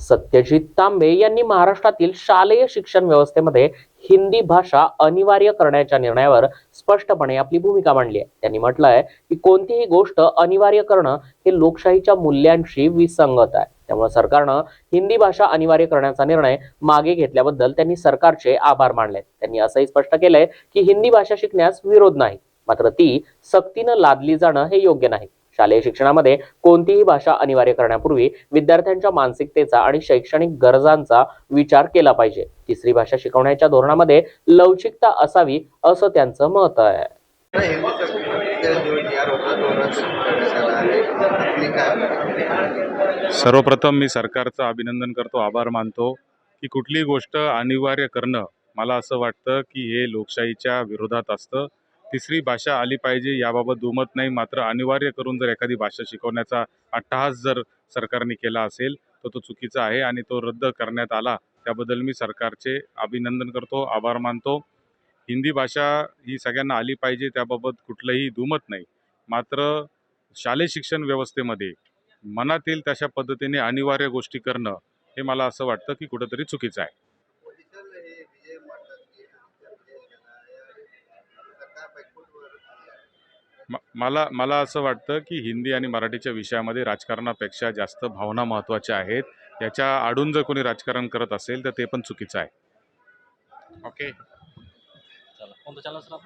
सत्यजित तांबे यांनी महाराष्ट्रातील शालेय शिक्षण व्यवस्थेमध्ये हिंदी भाषा अनिवार्य करण्याच्या निर्णयावर स्पष्टपणे आपली भूमिका मांडली आहे. त्यांनी म्हटलं आहे की कोणतीही गोष्ट अनिवार्य करणं हे लोकशाहीच्या मूल्यांशी विसंगत आहे. त्यामुळे सरकारनं हिंदी भाषा अनिवार्य करण्याचा निर्णय मागे घेतल्याबद्दल त्यांनी सरकारचे आभार मानले त्यांनी असंही स्पष्ट केलंय की हिंदी भाषा शिकण्यास विरोध नाही. मात्र ती सक्तीनं लादली जाणं हे योग्य नाही. शालेय शिक्षणामध्ये कोणतीही भाषा अनिवार्य करण्यापूर्वी विद्यार्थ्यांच्या मानसिकतेचा आणि शैक्षणिक गरजांचा विचार केला पाहिजे. तिसरी भाषा शिकवण्याच्या धोरणामध्ये लवचिकता असावी असं त्यांचं मत आहे. सर्वप्रथम मी सरकारचं अभिनंदन करतो आभार मानतो की कुठलीही गोष्ट अनिवार्य करणं मला असं वाटतं की हे लोकशाहीच्या विरोधात असतं. तिसरी भाषा आली पाहिजे याबाबत दुमत नाही. मात्र अनिवार्य करून जर एखादी भाषा शिकवण्याचा अट्टहास जर सरकारने केला असेल तर तो चुकीचा आहे आणि तो रद्द करण्यात आला. त्याबद्दल मी सरकारचे अभिनंदन करतो आभार मानतो. हिंदी भाषा ही सगळ्यांना आली पाहिजे त्याबाबत कुठलंही दुमत नाही. मात्र शालेय शिक्षण व्यवस्थेमध्ये मनातील तशा पद्धतीने अनिवार्य गोष्टी करणं हे मला असं वाटतं की कुठंतरी चुकीचं आहे. मला मला असं वाटतं की हिंदी आणि मराठीच्या विषयामध्ये राजकारणापेक्षा जास्त भावना महत्त्वाच्या आहेत. याच्या आडून जर कोणी राजकारण करत असेल तर ते पण चुकीचं आहे. ओके. चला कोणतं चॅनल सर.